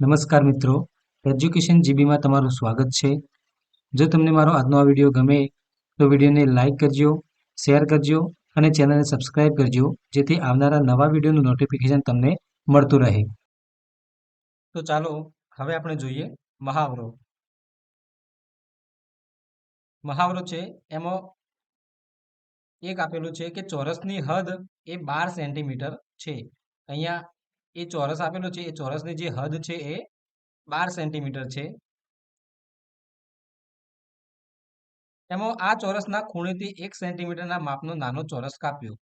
નમસ્કાર મિત્રો. એજ્યુકેશન જીબીમાં તમારું સ્વાગત છે. જો તમને મારો આજનો આ વીડિયો ગમે, તો વિડીયોને લાઇક કરજો શેર કરજો અને ચેનલને સબસ્ક્રાઇબ કરજો, જેથી આવનારા નવા વિડીયોનું નોટિફિકેશન તમને મળતું રહે. તો ચાલો, હવે આપણે જોઈએ મહાવરો. મહાવરો છે, એમાં એક આપેલું છે કે ચોરસની હદ એ બાર સેન્ટીમીટર છે. અહીંયા એ ચોરસ આપેલો છે, એ ચોરસની જે હદ છે એ બાર સેન્ટીમીટર છે. એમાં આ ચોરસના ખૂણેથી એક સેન્ટીમીટરના માપનો નાનો ચોરસ કાપ્યો.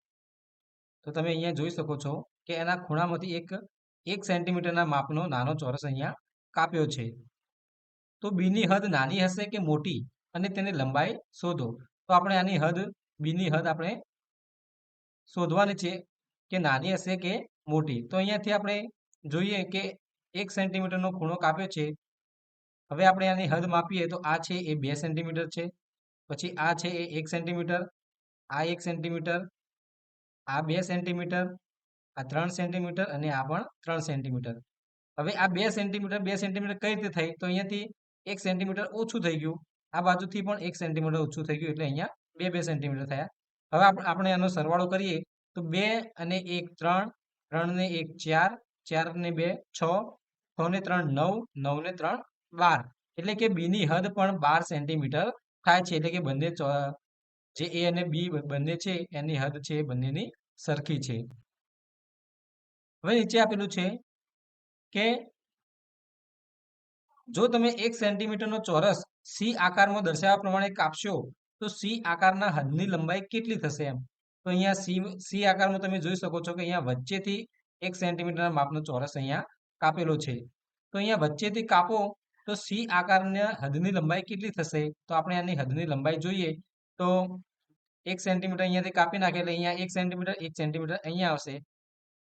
તો તમે અહીંયા જોઈ શકો છો કે એના ખૂણામાંથી એક એક સેન્ટીમીટરના માપનો નાનો ચોરસ અહીંયા કાપ્યો છે. તો બીની હદ નાની હશે કે મોટી? અને તેની લંબાઈ શોધો. તો આપણે આની હદ, બીની હદ આપણે શોધવાની છે કે નાની હશે કે મોટી. તો અહીંયાથી આપણે જોઈએ કે એક સેન્ટીમીટરનો ખૂણો કાપ્યો છે. હવે આપણે આની હદ માપીએ તો આ છે એ બે સેન્ટીમીટર છે. પછી આ છે એ એક સેન્ટીમીટર, આ એક સેન્ટીમીટર, આ બે સેન્ટીમીટર, આ ત્રણ સેન્ટીમીટર અને આ પણ ત્રણ સેન્ટીમીટર. હવે આ બે સેન્ટીમીટર બે સેન્ટીમીટર કઈ રીતે થઈ? તો અહીંયાથી એક સેન્ટીમીટર ઓછું થઈ ગયું. આ બાજુથી પણ એક સેન્ટીમીટર ઓછું થઈ ગયું એટલે અહીંયા બે બે સેન્ટીમીટર થયા. હવે આપણે આનો સરવાળો કરીએ તો બે અને એક ત્રણ ત્રણ ને એક ચાર ચાર ને બે છ છ ને ત્રણ નવ નવ ને ત્રણ બાર. એટલે કે બી ની હદ પણ બાર સેન્ટીમીટર થાય છે. એટલે કે બંને જે એ અને બી, બંને છે, એની હદ છે બંનેની સરખી છે. હવે નીચે આપેલું છે કે જો તમે એક સેન્ટીમીટરનો ચોરસ સી આકારમાં દર્શાવ્યા પ્રમાણે કાપશો, તો સી આકારના હદની લંબાઈ કેટલી થશે એમ? તો અહીંયા સી સી આકારમાં તમે જોઈ શકો છો કે અહીંયા વચ્ચેથી એક સેન્ટીમીટરના માપનો ચોરસ અહીંયા કાપેલો છે. તો અહીંયા વચ્ચેથી કાપો, તો સી આકારના હદની લંબાઈ કેટલી થશે? તો આપણે આની હદની લંબાઈ જોઈએ. તો એક સેન્ટીમીટર અહીંયાથી કાપી નાખે એટલે અહીંયા એક સેન્ટીમીટર એક સેન્ટીમીટર અહીંયા આવશે.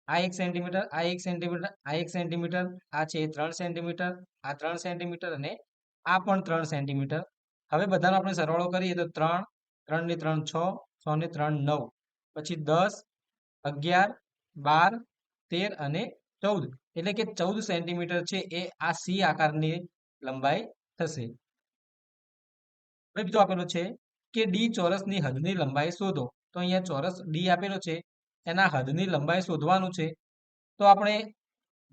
આ એક સેન્ટીમીટર આ એક સેન્ટીમીટર આ એક સેન્ટીમીટર આ છે ત્રણ સેન્ટીમીટર આ ત્રણ સેન્ટીમીટર અને આ પણ ત્રણ સેન્ટીમીટર હવે બધાનો આપણે સરવાળો કરીએ તો ત્રણ ત્રણ ને ત્રણ છ છ ને ત્રણ નવ, પછી દસ, અગિયાર, બાર, તેર અને ચૌદ. એટલે કે ચૌદ સેન્ટીમીટર છે એ આ સી આકારની લંબાઈ થશે. બીજો આપેલો છે કે ડી ચોરસની હદની લંબાઈ શોધો. તો અહીંયા ચોરસ ડી આપેલો છે. એના હદની લંબાઈ શોધવાનું છે. તો આપણે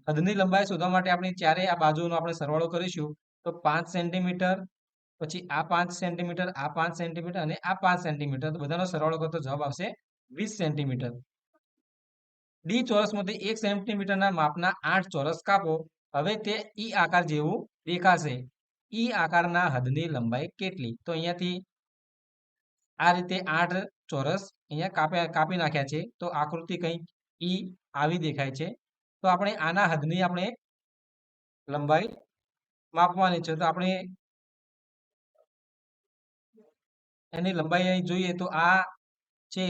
હદની લંબાઈ શોધવા માટે આપણે ચારે આ બાજુનો આપણે સરવાળો કરીશું. તો પાંચ સેન્ટીમીટર પછી આ પાંચ સેન્ટીમીટર, આ પાંચ સેન્ટીમીટર અને આ પાંચ સેન્ટીમીટર. બધાનો સરવાળો કરતો જવાબ આવશે વીસ સેન્ટીમીટર. ડી ચોરસમાંથી એક સેન્ટીમીટરના માપના આઠ ચોરસ કાપો. હવે તે ઈ આકાર જેવું દેખાશે. ઈ આકારના હદની લંબાઈ કેટલી? તો અહીંયાથી આ રીતે આઠ ચોરસ અહીંયા કાપ્યા, કાપી નાખ્યા છે. તો આકૃતિ કંઈક ઈ આવી દેખાય છે. તો આપણે આના હદની આપણે લંબાઈ માપવાની છે. તો આપણે એની લંબાઈ અહીં જોઈએ તો આ છે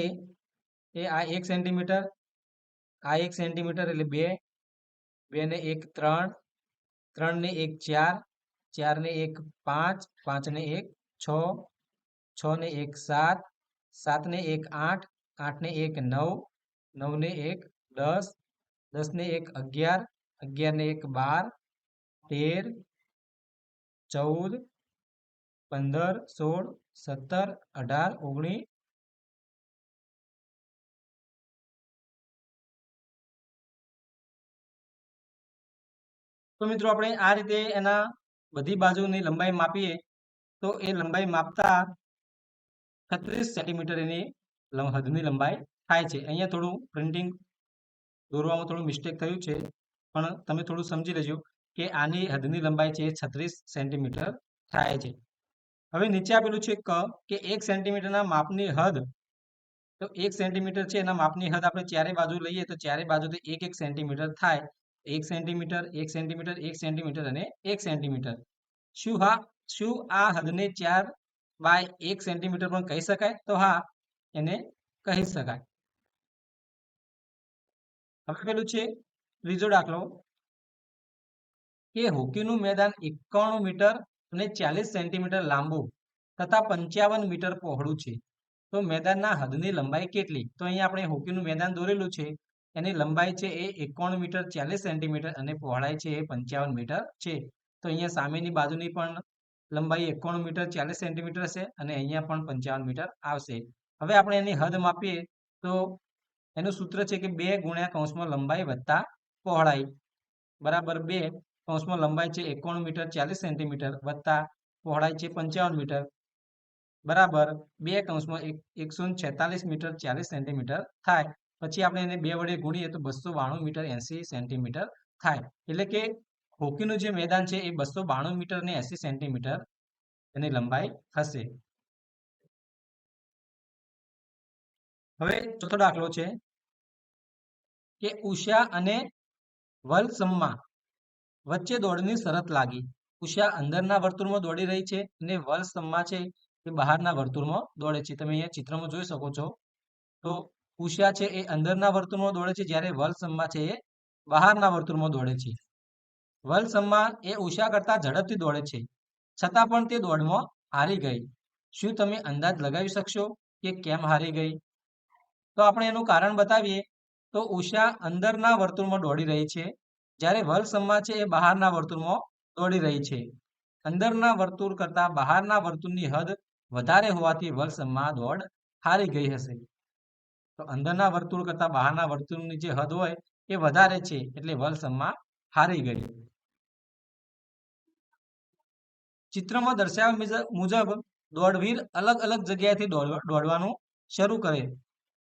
એ આ એક સેન્ટીમીટર આ એક સેન્ટીમીટર એટલે બે બે ને એક ત્રણ ત્રણ ને એક ચાર ચાર ને એક પાંચ પાંચ ને એક છ છ ને એક સાત સાત ને એક આઠ આઠ ને એક નવ નવ ને એક દસ દસ ને એક અગિયાર અગિયાર ને એક બાર તેર ચૌદ પંદર, સોળ, સત્તર, અઢાર, ઓગણીસ તો મિત્રો આપણે આ રીતે એના બધી બાજુની લંબાઈ માપીએ તો એ લંબાઈ માપતા છત્રીસ સેન્ટીમીટર એની હદની લંબાઈ થાય છે. અહીંયા થોડું પ્રિન્ટિંગ દોરવામાં થોડું મિસ્ટેક થયું છે, પણ તમે થોડું સમજી લેજો કે આની હદની લંબાઈ છે છત્રીસ સેન્ટીમીટર થાય છે. હવે નીચે આપેલું છે ક, કે એક સેન્ટીમીટરના માપની હદ. તો એક સેન્ટીમીટર છે, એના માપની હદ આપણે ચારે બાજુ લઈએ તો ચારે બાજુથી એક એક સેન્ટીમીટર થાય. એક સેન્ટીમીટર એક સેન્ટીમીટર એક સેન્ટીમીટર અને એક સેન્ટીમીટર. શું હા? શું આ હદને ચાર બાય એક સેન્ટીમીટર પણ કહી શકાય? તો હા, એને કહી શકાય. હવે પેલું છે, ત્રીજો દાખલો. કે હોકીનું મેદાન એકાણું મીટર અને ચાલીસ સેન્ટીમીટર લાંબુ તથા પંચાવન મીટર પહોળું છે. તો મેદાનના હદની લંબાઈ કેટલી? તો અહીંયા આપણે હોકીનું મેદાન દોરેલું છે. એની લંબાઈ છે એ એકાણું મીટર ચાલીસ સેન્ટીમીટર અને પહોળાઈ છે એ પંચાવન મીટર છે. તો અહીંયા સામેની બાજુની પણ લંબાઈ એકાણું મીટર ચાલીસ સેન્ટીમીટર છે અને અહીંયા પણ પંચાવન મીટર આવશે. હવે આપણે એની હદ માપીએ તો એનું સૂત્ર છે કે બે ગુણ્યા કૌંસમાં લંબાઈ વત્તા પહોળાઈ. બરાબર બે કૌંસમાં લંબાઈ છે એકાણું મીટર ચાલીસ સેન્ટીમીટર વત્તા પહોળાઈ છે પંચાવન મીટર. બરાબર બે કૌંસમાં એકસો છેતાલીસ મીટર ચાલીસ સેન્ટીમીટર થાય. પછી આપણે એને બે વડે ગુણીએ તો બસો બાણું મીટર એસી સેન્ટીમીટર થાય. એટલે કે હોકીનું જે મેદાન છે એ બસો બાણું મીટર ને એસી સેન્ટીમીટર એની લંબાઈ હશે. હવે ચોથો દાખલો છે કે ઉષા અને વલસમમાં વચ્ચે દોડની શરત લાગી. ઉષા અંદરના વર્તુળમાં દોડી રહી છે અને વલસમમાં છે એ બહારના વર્તુળમાં દોડે છે. તમે અહીંયા ચિત્રમાં જોઈ શકો છો. તો ઉષા છે એ અંદરના વર્તુળમાં દોડે છે, જ્યારે વલસમમાં છે એ બહારના વર્તુળમાં દોડે છે. વલસમમાં એ ઉષા કરતા ઝડપથી દોડે છે. છતાં પણ તે દોડમાં હારી ગઈ. શું તમે અંદાજ લગાવી શકશો કે કેમ હારી ગઈ? તો આપણે એનું કારણ બતાવીએ. તો ઉષા અંદરના વર્તુળમાં દોડી રહી છે. જ્યારે વલસમમાં છે એ બહારના વર્તુળમાં દોડી રહી છે. અંદરના વર્તુળ કરતા બહારના વર્તુળની હદ વધારે હોવાથી વલસમમાં દોડ હારી ગઈ હશે. તો અંદરના વર્તુળ કરતા બહારના વર્તુળની જે હદ હોય એ વધારે છે એટલે વલસમમાં હારી ગઈ. ચિત્રમાં દર્શાવ્યા મુજબ દોડવીર અલગ અલગ જગ્યાએથી દોડવાનું શરૂ કરે.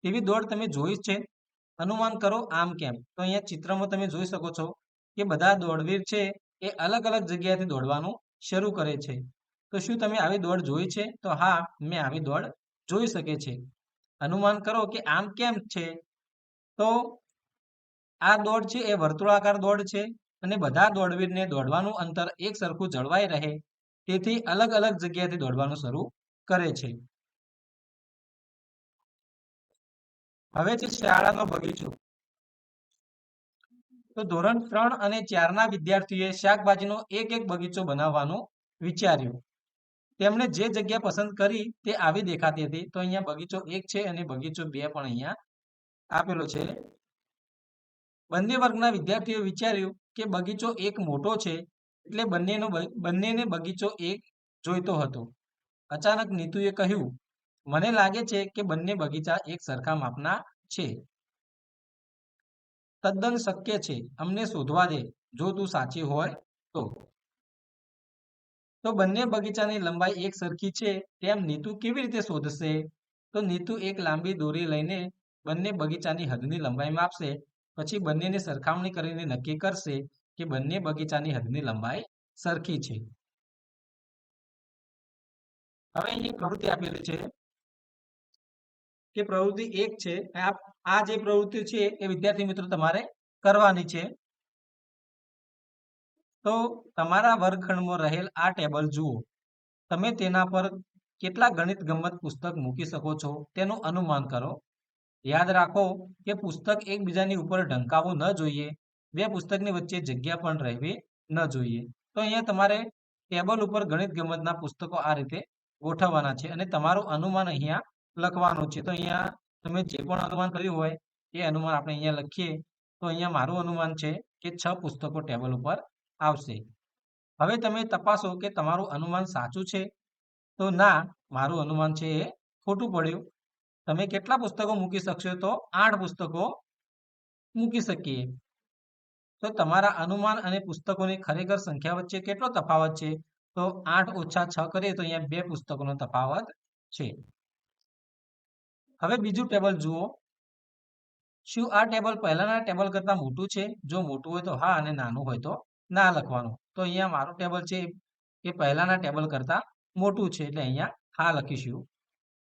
એવી દોડ તમે જોઈ છે. અનુમાન કરો આમ કેમ? તો અહીંયા ચિત્રમાં તમે જોઈ શકો છો કે બધા દોડવીર છે એ અલગ અલગ જગ્યાએથી દોડવાનું શરૂ કરે છે. તો શું તમે આવી દોડ જોઈ છે? તો હા, મેં આવી દોડ જોઈ શકે છે. અનુમાન કરો કે આમ કેમ છે? તો આ દોડ છે એ વર્તુળાકાર દોડ છે અને બધા દોડવીરને દોડવાનું અંતર એક સરખું જળવાઈ રહે. તેથી અલગ અલગ જગ્યાએથી દોડવાનું શરૂ કરે છે. હવે છે શાળાનો બગીચો તો ધોરણ ત્રણ અને ચારના વિદ્યાર્થીઓએ શાકભાજીનો એક એક બગીચો બનાવવાનું વિચાર્યું. તેમણે જે જગ્યા પસંદ કરી તે આવી દેખાતી હતી. તો અહીંયા બગીચો એક છે અને બગીચો બે પણ અહીંયા આપેલો છે. બંને વર્ગના વિદ્યાર્થીઓ વિચાર્યું કે બગીચો એક મોટો છે એટલે બંનેનો બંનેને બગીચો એક જોઈતો હતો. અચાનક નીતુએ કહ્યું, મને લાગે છે કે બંને બગીચા એક સરખા માપના છે. તદ્દન શક્ય છે. અમને શોધવા દે. જો તું સાચી હોય તો. તો બંને બગીચાની લંબાઈ એક સરખી છે. તેમ નીતુ કેવી રીતે શોધશે? તો નીતુ એક લાંબી દોરી લઈને બંને બગીચાની હદની લંબાઈ માપશે. પછી બંનેની સરખામણી કરીને નક્કી કરશે કે બંને બગીચાની હદની લંબાઈ સરખી છે. હવે અહીં પ્રવૃત્તિ આપેલી છે. કે પ્રવૃત્તિ એક છે આ જે પ્રવૃત્તિ છે એ વિદ્યાર્થી મિત્રો તમારે કરવાની છે. તો તમારા વર્ગખંડમાં રહેલ આ ટેબલ જુઓ. તમે તેના પર કેટલા ગણિત ગમત પુસ્તક મૂકી શકો છો તેનું અનુમાન કરો. યાદ રાખો કે પુસ્તક એકબીજાની ઉપર ઢંકાવવું ન જોઈએ. બે પુસ્તકની વચ્ચે જગ્યા પણ રહેવી ન જોઈએ. તો અહીંયા તમારે ટેબલ ઉપર ગણિત ગમતના પુસ્તકો આ રીતે ગોઠવવાના છે અને તમારું અનુમાન અહીંયા લખવાનું છે. તો અહીંયા તમે જે પણ અનુમાન કર્યું હોય, એ અનુમાન આપણે અહીંયા લખીએ. તો અહીંયા મારું અનુમાન છે કે છ પુસ્તકો ટેબલ ઉપર આવશે. હવે તમે તપાસો કે તમારું અનુમાન સાચું છે? તો ના, મારું અનુમાન છે એ ખોટું પડ્યું. તમે કેટલા પુસ્તકો મૂકી શકશો? તો આઠ પુસ્તકો મૂકી શકીએ. તો તમારા અનુમાન અને પુસ્તકોની ખરેખર સંખ્યા વચ્ચે કેટલો તફાવત છે? તો આઠ ઓછા છ કરીએ તો અહીંયા બે પુસ્તકોનો તફાવત છે. હવે બીજું ટેબલ જુઓ. શું આ ટેબલ પહેલાના ટેબલ કરતાં મોટું છે? જો મોટું હોય તો હા અને નાનું હોય તો ના લખવાનું. તો અહીંયા મારું ટેબલ છે એ પહેલાના ટેબલ કરતાં મોટું છે એટલે અહીંયા હા લખીશું.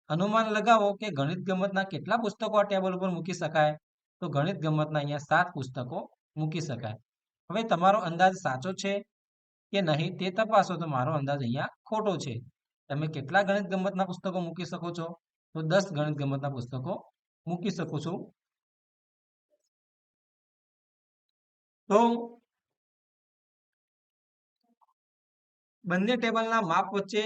અનુમાન લગાવો કે ગણિત ગમતના કેટલા પુસ્તકો આ ટેબલ ઉપર મૂકી શકાય? તો ગણિત ગમતના અહીંયા સાત પુસ્તકો મૂકી શકાય. હવે તમારો અંદાજ સાચો છે કે નહીં તે તપાસો તો મારો અંદાજ અહીંયા ખોટો છે. તમે કેટલા ગણિત ગમતના પુસ્તકો મૂકી શકો છો? તો દસ ગણિત ગમતના પુસ્તકો મૂકી શકું છું. તો બંને ટેબલના માપ વચ્ચે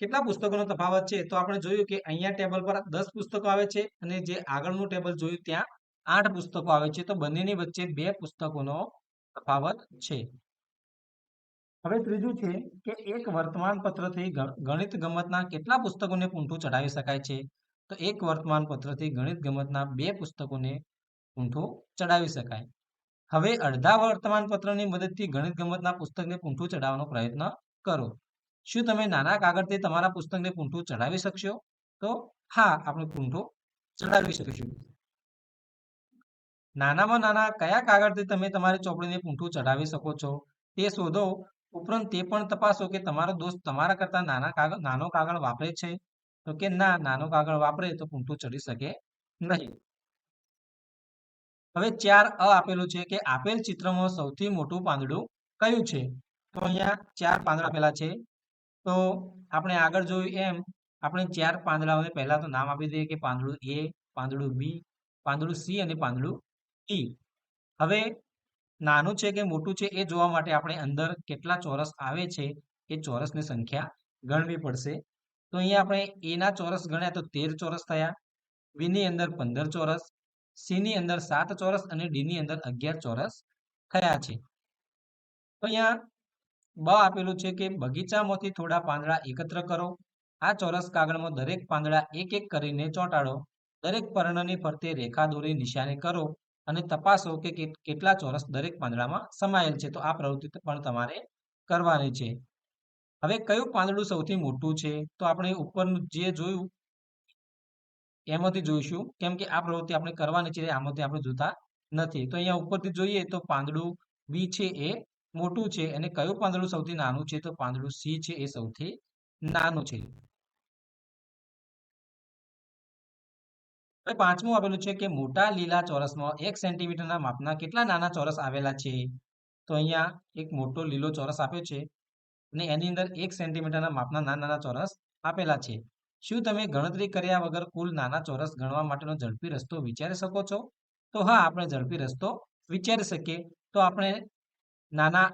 કેટલા પુસ્તકોનો તફાવત છે? તો આપણે જોયું કે અહીંયા ટેબલ પર દસ પુસ્તકો આવે છે અને જે આગળનું ટેબલ જોયું ત્યાં આઠ પુસ્તકો આવે છે. તો બંનેની વચ્ચે બે પુસ્તકોનો તફાવત છે. હવે ત્રીજું છે કે એક વર્તમાન પત્રથી ગણિત ગમતના કેટલા પુસ્તકોને પૂંઠું ચઢાવી શકાય છે? તો એક વર્તમાન પત્રથી ગણિત ગમતના બે પુસ્તકોને પૂંઠું ચડાવી શકાય. હવે અડધા વર્તમાન પત્રની મદદથી ગણિત ગમતના પુસ્તકને પૂંઠું ચડાવવાનો પ્રયત્ન કરો. શું તમે નાના કાગળથી તમારા પુસ્તકને પૂંઠું ચડાવી શકશો? તો હા, આપણે પૂંઠું ચડાવી શકીશું. નાનામાં નાના કયા કાગળથી તમે તમારી ચોપડીને પૂંઠું ચઢાવી શકો છો? તે શોધો. ઉપરાંત તે પણ તપાસો કે તમારો દોસ્ત તમારા કરતા નાના કાગળ નાનો કાગળ વાપરે છે? તો કે ના, નાનો કાગળ વાપરે તો પૂંઠું ચડી શકે નહીં. હવે ચાર અ આપેલું છે કે આપેલ ચિત્રમાં સૌથી મોટું પાંદડું કયું છે? તો અહીંયા ચાર પાંદડા આપેલા છે. તો આપણે આગળ જોયું એમ, આપણે ચાર પાંદડાઓને પહેલા તો નામ આપી દઈએ કે પાંદડું એ, પાંદડું બી, પાંદડું સી અને પાંદડું ઈ. હવે નાનું છે કે મોટું છે એ જોવા માટે આપણે અંદર કેટલા ચોરસ આવે છે એ ચોરસની સંખ્યા ગણવી પડશે. તો અહીંયા આપણે એના ચોરસ ગણ્યા તો તેર ચોરસ થયા. બીની અંદર પંદર ચોરસ સી ની અંદર સાત ચોરસ અને ડી ની અંદર અગિયાર ચોરસ થયા છે. તો અહીંયા બ આપેલું છે કે બગીચામાંથી થોડા પાંદડા એકત્ર કરો. આ ચોરસ કાગળમાં દરેક પાંદડા એક એક કરીને ચોંટાડો. દરેક પર્ણની ફરતે રેખા દોરી નિશાની કરો. અને તપાસો કે કેટલા ચોરસ દરેક પાંદડામાં સમાયેલ છે. તો આ પ્રવૃત્તિ પણ તમારે કરવાની છે. હવે કયું પાંદડું સૌથી મોટું છે? તો આપણે ઉપરનું જે જોયું, એમાંથી જોઈશું. કેમ કે આ પ્રવૃત્તિ આપણે કરવાની છે આમાંથી આપણે જોતા નથી. તો અહીંયા ઉપરથી જોઈએ તો પાંદડું બી છે એ મોટું છે અને કયું પાંદડું સૌથી નાનું છે? તો પાંદડું સી છે એ સૌથી નાનું છે. હવે પાંચમું આપેલું છે કે મોટા લીલા ચોરસમાં એક સેન્ટીમીટરના માપના કેટલા નાના ચોરસ આવેલા છે? તો અહીંયા એક મોટો લીલો ચોરસ આપ્યો છે અને એની અંદર એક સેન્ટીમીટરના માપના નાના નાના ચોરસ આપેલા છે. શું તમે ગણતરી કર્યા વગર કુલ નાના ચોરસ ગણવા માટેનો ઝડપી રસ્તો વિચારી શકો છો? તો હા, આપણે ઝડપી રસ્તો વિચારી શકીએ. તો આપણે નાના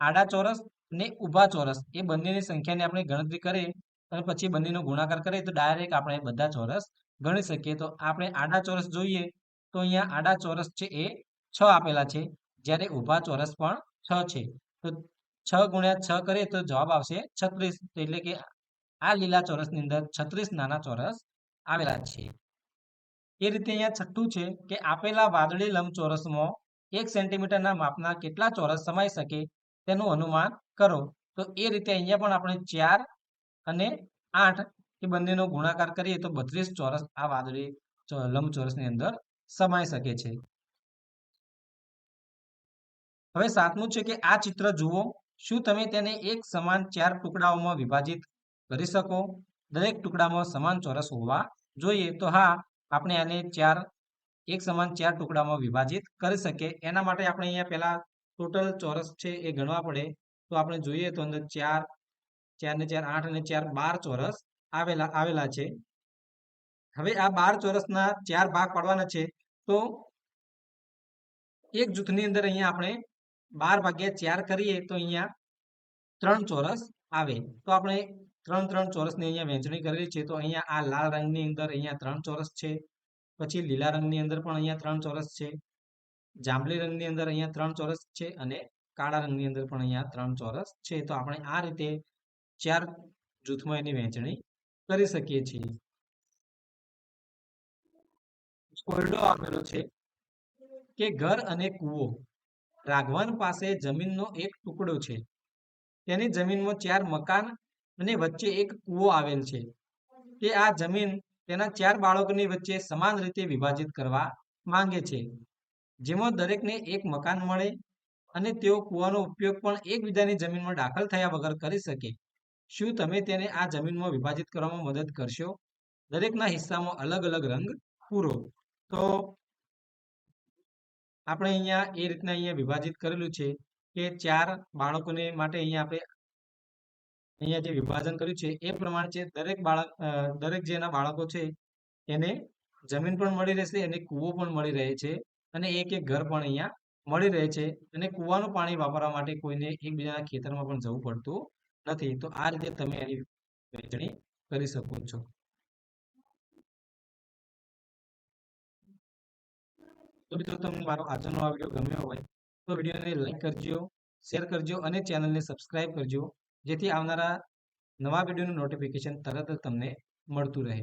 આડા ચોરસ ને ઊભા ચોરસ એ બંનેની સંખ્યાની આપણે ગણતરી કરીએ અને પછી બંનેનો ગુણાકાર કરીએ તો ડાયરેક્ટ આપણે બધા ચોરસ ગણી શકીએ. તો આપણે આડા ચોરસ જોઈએ. તો અહીંયા આડા ચોરસ છે એ છ આપેલા છે. જ્યારે ઊભા ચોરસ પણ છ છે. તો છ ગુણ્યા છ કરીએ તો જવાબ આવશે છત્રીસ. એટલે કે આ લીલા ચોરસની અંદર છત્રીસ નાના ચોરસ આવેલા છે. એ રીતે અહીંયા છઠ્ઠું છે કે આપેલા વાદળી લંબચોરસમાં એક સેન્ટીમીટરના માપના કેટલા ચોરસ સમાઈ શકે તેનું અનુમાન કરો. તો એ રીતે અહીંયા પણ આપણે ચાર અને આઠ એ બંનેનો ગુણાકાર કરીએ તો બત્રીસ ચોરસ આ વાદળી લંબચોરસની અંદર સમાઈ શકે છે. હવે સાતમું છે કે આ ચિત્ર જુઓ. શું તમે તેને એક સમાન ચાર ટુકડાઓમાં વિભાજિત કરી શકો? દરેક ટુકડામાં સમાન ચોરસ હોવા જોઈએ. તો હા, આપણે આને ચાર, એક સમાન ચાર ટુકડામાં વિભાજિત કરી શકીએ. એના માટે આપણે અહીંયા પહેલા ટોટલ ચોરસ છે એ ગણવા પડે. તો આપણે જોઈએ તો અંદર ચાર ચાર ને ચાર, આઠ અને ચાર બાર ચોરસ. આવેલા આવેલા છે. હવે આ બાર ચોરસના ચાર ભાગ પાડવાના છે. તો એક જૂથની અંદર અહીંયા આપણે બાર ભાગ્યા ચાર કરીએ તો અહીંયા ત્રણ ચોરસ આવે. તો આપણે ત્રણ ત્રણ ચોરસની અહીંયા વહેંચણી કરેલી છે. તો અહીંયા આ લાલ રંગની અંદર અહીંયા ત્રણ ચોરસ છે. પછી લીલા રંગની અંદર પણ અહીંયા ત્રણ ચોરસ છે. જાંબલી રંગની અંદર અહીંયા ત્રણ ચોરસ છે અને કાળા રંગની અંદર પણ અહીંયા ત્રણ ચોરસ છે. તો આપણે આ રીતે ચાર જૂથમાં એની વહેંચણી કરી શકીએ છીએ. કોયડો આપેલો છે કે ઘર અને કૂવો. રાઘવન પાસે જમીનનો એક ટુકડો છે. તેની જમીનમાં ચાર મકાન અને વચ્ચે એક કૂવો આવેલ છે. તે આ જમીન તેના ચાર બાળકોની વચ્ચે સમાન રીતે વિભાજિત કરવા માંગે છે. જેમાં દરેકને એક મકાન મળે અને તેઓ કૂવાનો ઉપયોગ પણ એકબીજાની જમીનમાં દાખલ થયા વગર કરી શકે. શું તમે તેને આ જમીનમાં વિભાજિત કરવામાં મદદ કરશો? દરેકના હિસ્સામાં અલગ અલગ રંગ પૂરો. તો આપણે અહીંયા એ રીતના અહીંયા વિભાજિત કરેલું છે કે ચાર બાળકોને માટે અહીંયા આપણે અહીંયા જે વિભાજન કર્યું છે એ પ્રમાણે છે. દરેક બાળક દરેક જેના બાળકો છે એને જમીન પણ મળી રહેશે અને કૂવો પણ મળી રહે છે અને એક એક ઘર પણ અહીંયા મળી રહે છે અને કૂવાનું પાણી વાપરવા માટે કોઈને એકબીજાના ખેતરમાં પણ જવું પડતું નથી, તો આ રીતે તમે એની વહેંચણી કરી શકો છો. તો મિત્રો, તમને મારો આજનો આ વીડિયો ગમ્યો હોય, તો વિડીયોને લાઈક કરજો, શેર કરજો અને ચેનલને સબસ્ક્રાઇબ કરજો, જેથી આવનારા નવા વિડીયોનું નોટિફિકેશન તરત જ તમને મળતું રહે.